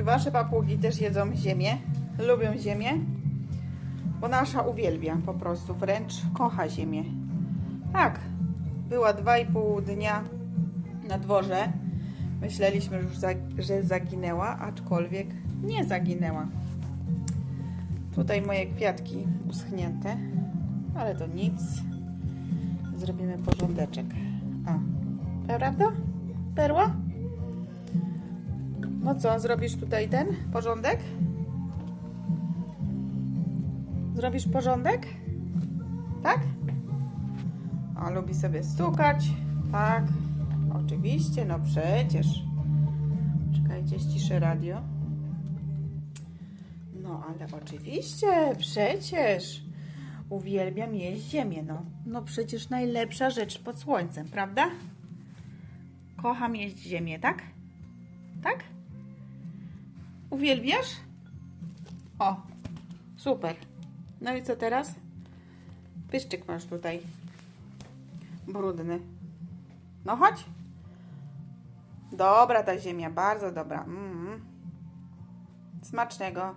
Czy wasze papugi też jedzą ziemię? Lubią ziemię? Bo nasza uwielbia po prostu, wręcz kocha ziemię. Tak, była dwa i pół dnia na dworze. Myśleliśmy już, że zaginęła, aczkolwiek nie zaginęła. Tutaj moje kwiatki uschnięte, ale to nic. Zrobimy porządeczek. O, prawda? Perła? No co, zrobisz tutaj ten porządek? Zrobisz porządek? Tak? A lubi sobie stukać. Tak. Oczywiście, no przecież. Czekajcie, ściszę radio. No, ale oczywiście, przecież. Uwielbiam jeść ziemię, no. No przecież najlepsza rzecz pod słońcem, prawda? Kocham jeść ziemię, tak? Tak? Uwielbiasz? O, super. No i co teraz? Pyszczyk masz tutaj. Brudny. No chodź. Dobra ta ziemia, bardzo dobra. Mm. Smacznego.